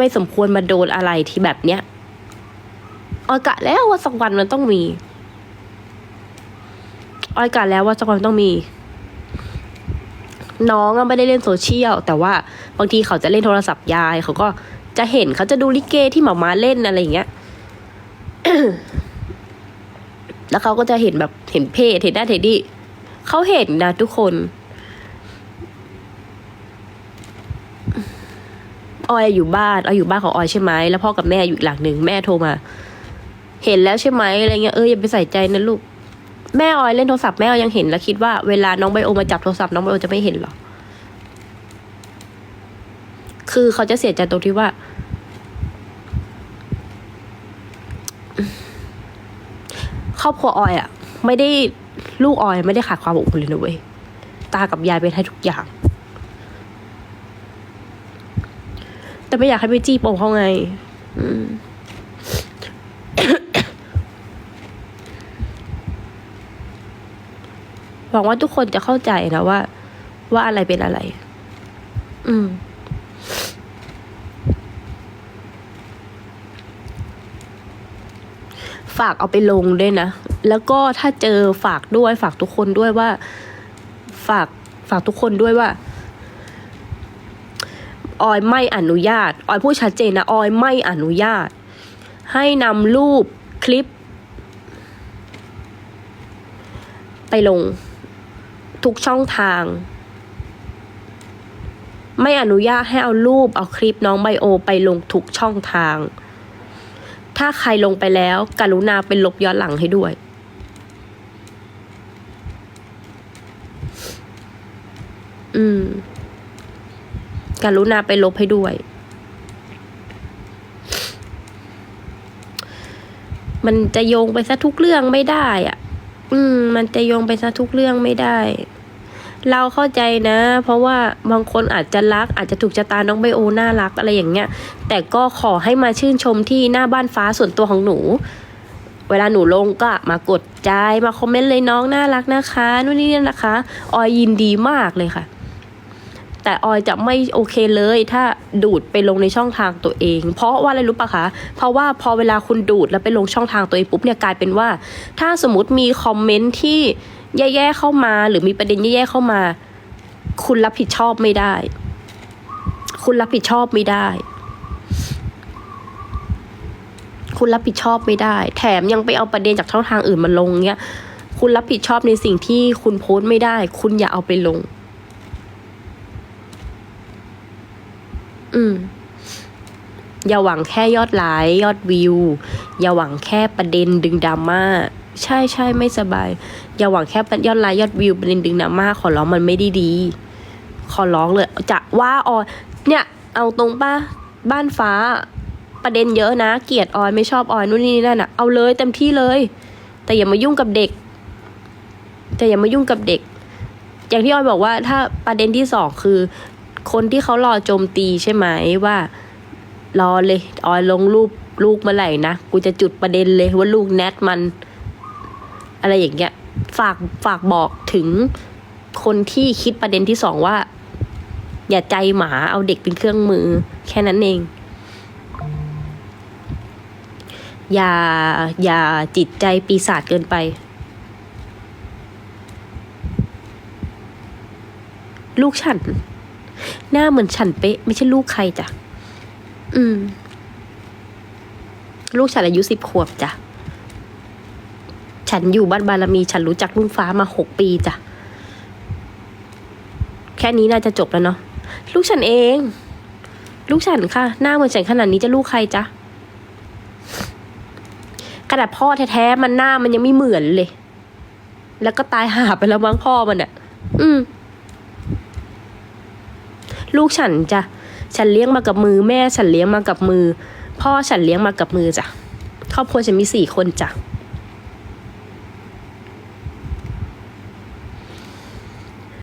ไม่สมควรมาโดนอะไรที่แบบเนี้ยออยกะแล้วว่าสักวันมันต้องมีออยกะแล้วว่าสักวันต้องมี น้องไม่ได้เล่นโซเชียลแต่ว่าบางทีเขาจะเล่นโทรศัพท์ยายเขาก็จะเห็นเขาจะดูลิเกที่หมามาเล่นอะไรอย่างเงี้ยแล้วเขาก็จะเห็นแบบเห็นเพจเห็นได้าเห็นดีเขาเห็นนะทุกคน ออยอยู่บ้านออยอยู่บ้านของออยใช่ไหมแล้วพ่อกับแม่อยู่อีกหลังหนึ่งแม่โทรมา เห็นแล้วใช่ไหมอะไรเงี้ยเอออย่าไปใส่ใจนะลูกแม่ออยเล่นโทรศัพท์แม่ออยยังเห็นแล้วคิดว่าเวลาน้องไบโอมาจับโทรศัพท์น้องไบโอจะไม่เห็นหรอคือเขาจะเสียใจตรงที่ว่า ครอบครัวออยอะไม่ได้ลูกออยไม่ได้ขาดความอบอุ่นเลยนะเว้ยตากับยายเป็นให้ทุกอย่าง แต่ไม่อยากให้ไปจี้โปงเขาไง อืมหวังว่าทุกคนจะเข้าใจนะว่า ว่าอะไรเป็นอะไร อืม ฝากเอาไปลงด้วยนะ แล้วก็ถ้าเจอฝากด้วย ฝากทุกคนด้วยว่า ฝากฝากทุกคนด้วยว่า ออยไม่อนุญาต ออยพูดชัดเจนนะ ออยไม่อนุญาต ให้นำรูปคลิป ไปลง ทุกช่องทาง ไม่อนุญาตให้เอารูปเอาคลิปน้องไบโอ ไปลงทุกช่องทาง ถ้าใครลงไปแล้ว กรุณาเป็นลบย้อนหลังให้ด้วยอืม กรุณาไปลบให้ด้วย มันจะโยงไปซะทุกเรื่องไม่ได้อะ อืม มันจะโยงไปซะทุกเรื่องไม่ได้ เราเข้าใจนะ เพราะว่าบางคนอาจจะรัก อาจจะถูกชะตาน้องไบโอน่ารักอะไรอย่างเงี้ย แต่ก็ขอให้มาชื่นชมที่หน้าบ้านฟ้าส่วนตัวของหนูเวลาหนูลงก็มากดใจมาคอมเมนต์เลยน้องน่ารักนะคะนู่นนี่นั่นนะคะ ออยยินดีมากเลยค่ะ แต่ออยจะไม่โอเคเลย ถ้าดูดไปลงในช่องทางตัวเอง เพราะว่าอะไรรู้ปะคะ เพราะว่าพอเวลาคุณดูดแล้วไปลงช่องทางตัวเองปุ๊บเนี่ยกลายเป็นว่า ถ้าสมมติมีคอมเมนต์ที่แย่ๆเข้ามา หรือมีประเด็นแย่ๆเข้ามา คุณรับผิดชอบไม่ได้ คุณรับผิดชอบไม่ได้ คุณรับผิดชอบไม่ได้ แถมยังไปเอาประเด็นจากช่องทางอื่นมาลงเนี้ยคุณรับผิดชอบในสิ่งที่คุณโพสต์ไม่ได้ คุณอย่าเอาไปลง อืม อย่าหวังแค่ยอดไลค์ยอดวิว อย่าหวังแค่ประเด็นดึงดราม่าใช่ใช่ไม่สบาย อย่าหวังแค่ยอดไลค์ยอดวิวประเด็นดึงดราม่าขอร้องมันไม่ได้ดี ขอร้องเลย จะว่าออยเนี่ย เอาตรงป้าบ้านฟ้า ประเด็นเยอะนะ เกลียดออยไม่ชอบออยนู่นนี่นั่นอะเอาเลยเต็มที่เลย แต่อย่ามายุ่งกับเด็ก แต่อย่ามายุ่งกับเด็ก อย่างที่ออยบอกว่าถ้าประเด็นที่สองคือ คนที่เขารอโจมตีใช่ไหมว่ารอเลยออยลงรูปลูกเมื่อไหร่นะกูจะจุดประเด็นเลยว่าลูกแนทมัน อะไรอย่างเงี้ย ฝากฝากบอกถึงคนที่คิดประเด็นที่สองว่า อย่าใจหมาเอาเด็กเป็นเครื่องมือ แค่นั้นเอง อย่าอย่าจิตใจปีศาจเกินไป ลูกฉัน หน้าเหมือนฉันเป๊ะ ไม่ใช่ลูกใครจ้ะ อืม ลูกฉันอายุสิบขวบจ้ะ ฉันอยู่บ้านบารมี ฉันรู้จักลุงฟ้ามาหกปีจ้ะ แค่นี้น่าจะจบแล้วเนาะ ลูกฉันเอง ลูกฉันค่ะ หน้าเหมือนฉันขนาดนี้จะลูกใครจ๊ะขนาดพ่อแท้ๆมันหน้ามันยังไม่เหมือนเลย แล้วก็ตายหาไปแล้วมั้งพ่อมันอะ่ะ อืม ลูกฉันจ้ะฉันเลี้ยงมากับมือแม่ฉันเลี้ยงมากับมือ พ่อฉันเลี้ยงมากับมือจ้ะครอบครัวฉันมีสี่คนจ้ะ